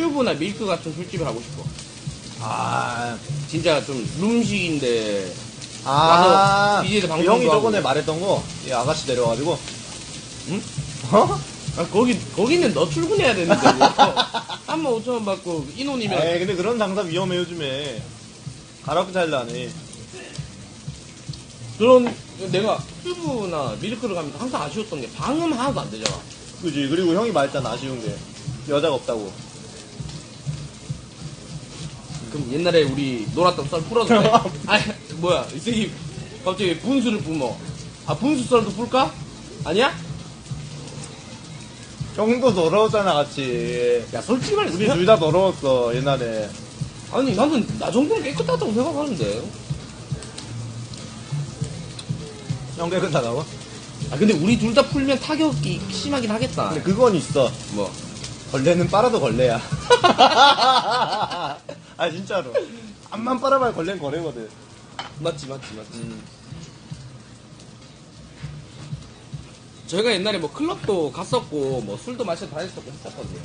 큐브나 밀크 같은 술집을 하고 싶어. 아, 진짜 좀 룸식인데 아, 와서 그 방송도 형이 저번에. 말했던 거, 이 아가씨 내려와가지고, 응? 어? 아, 거기 거기는 너 출근해야 되는데 뭐. 3만 5천 원 받고 인원이면 에이, 근데 그런 장사 위험해, 요즘에. 가라고 잘 나네. 그런 내가 큐브나 밀크를 가면 항상 아쉬웠던 게 방음 하나도 안 되잖아. 그지. 그리고 형이 말했잖아, 아쉬운 게. 여자가 없다고. 그럼 옛날에 우리 놀았던 썰 풀어도 돼? 아니 뭐야 이 새끼 갑자기 분수를 뿜어. 아 분수 썰도 풀까? 아니야? 형도 더러웠잖아, 같이. 야 솔직히 말해 우리 둘 다 더러웠어, 옛날에. 아니 나는 나 정도는 깨끗하다고 생각하는데. 형 깨끗하다고? 아 근데 우리 둘 다 풀면 타격이 심하긴 하겠다. 근데 그건 있어. 뭐 걸레는 빨아도 걸레야. 아, 진짜로. 앞만 빨아봐야 걸레는 거래거든. 맞지 맞지 맞지. 저희가 옛날에 뭐 클럽도 갔었고 뭐 술도 마셔 다녔었고 했었거든요.